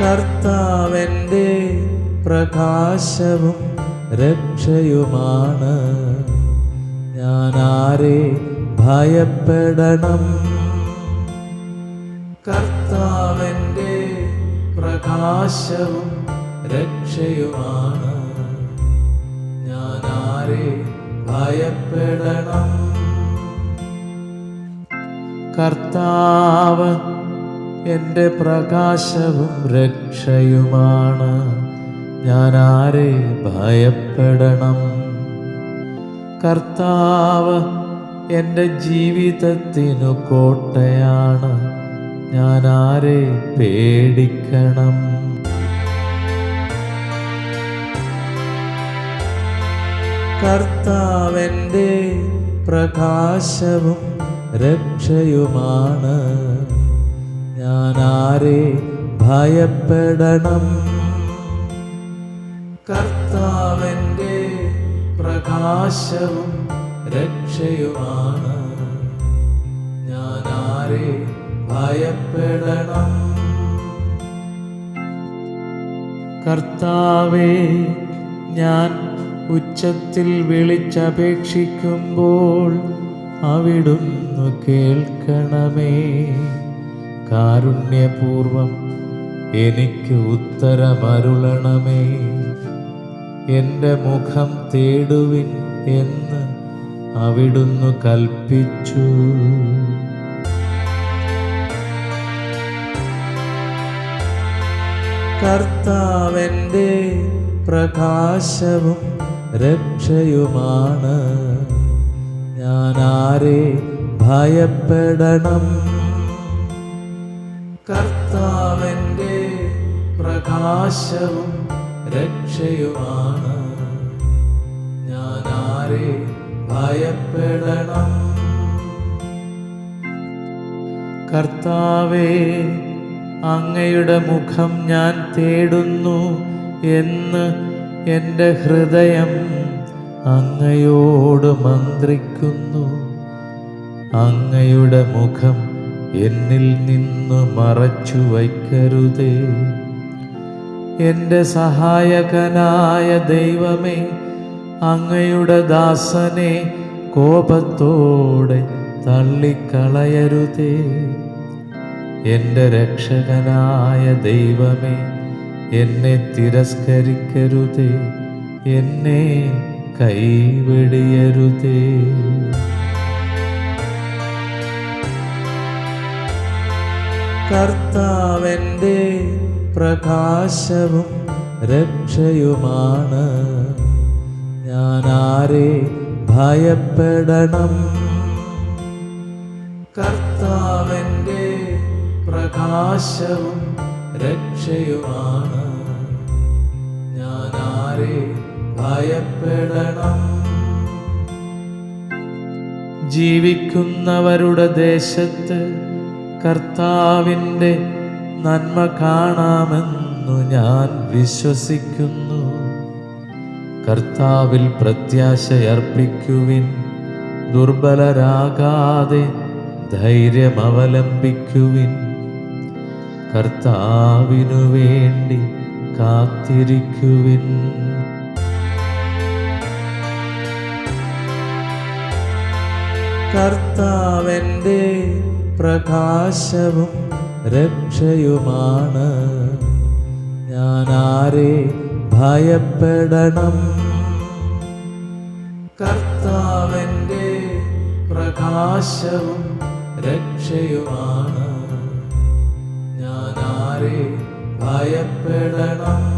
കർത്താവെന്റെ പ്രകാശവും രക്ഷയുമാണ്. ഞാൻ ആരെ ഭയപ്പെടണം. കർത്താവെന്റെ പ്രകാശവും രക്ഷയുമാണ്. ഞാൻ ആരെ ഭയപ്പെടണം. കർത്താവ് എന്റെ പ്രകാശവും രക്ഷയുമാണ്. ഞാൻ ആരെ ഭയപ്പെടണം? കർത്താവ് എന്റെ ജീവിതത്തിനു കോട്ടയാണ്. ഞാൻ ആരെ പേടിക്കണം? കർത്താവെന്റെ പ്രകാശവും രക്ഷയുമാണ്. ഞാൻ ആരെ ഭയപ്പെടണം? കർത്താവന്റെ പ്രകാശവും രക്ഷയുമാണ്. ഞാൻ ആരെ ഭയപ്പെടണം? കർത്താവേ ഞാൻ ഉച്ചത്തിൽ വിളിച്ചപേക്ഷിക്കുമ്പോൾ അവിടുന്ന് കേൾക്കണമേ. കാരുണ്യപൂർവം എനിക്ക് ഉത്തരമരുളണമേ. എന്റെ മുഖം തേടുവിൻ എന്ന് അവിടുന്ന് കൽപ്പിച്ചു. കർത്താവെന്റെ പ്രകാശവും രക്ഷയുമാണ്. ഞാൻ ആരെ ഭയപ്പെടണം? കർത്താവെന്റെ പ്രകാശവും രക്ഷയുമാണ്. ഞാൻ ആരെ ഭയപ്പെടണം. കർത്താവേ അങ്ങയുടെ മുഖം ഞാൻ തേടുന്നു എന്ന് എന്റെ ഹൃദയം അങ്ങയോട് മന്ത്രിക്കുന്നു. അങ്ങയുടെ മുഖം എന്നിൽ നിന്നു മറച്ചു വയ്ക്കരുതേ. എന്റെ സഹായകനായ ദൈവമേ അങ്ങയുടെ ദാസനെ കോപത്തോടെ തള്ളിക്കളയരുതേ. എന്റെ രക്ഷകനായ ദൈവമേ എന്നെ തിരസ്കരിക്കരുതേ എന്നെ കൈവെടിയരുതേ. കർത്താവെന്റെ പ്രകാശവും രക്ഷയുമാണ്. ഞാൻ ആരെ ഭയപ്പെടണം. കർത്താവെന്റെ പ്രകാശവും രക്ഷയുമാണ്. ഞാൻ ആരെ ഭയപ്പെടണം. ജീവിക്കുന്നവരുടെ ദേശത്ത് കർത്താവിന്റെ നന്മ കാണാമെന്നു ഞാൻ വിശ്വസിക്കുന്നു. കർത്താവിൽ പ്രത്യാശയർപ്പിക്കുവിൻ ദുർബലരാകാതെ ധൈര്യം അവലംബിക്കുവിൻ കർത്താവിനു വേണ്ടി കാത്തിരിക്കുവിൻ. കർത്താവെന്റെ പ്രകാശവും രക്ഷയുമാണ്. ഞാൻ ആരെ ഭയപ്പെടണം? കർത്താവന്റെ പ്രകാശവും രക്ഷയുമാണ്. ഞാൻ ആരെ ഭയപ്പെടണം?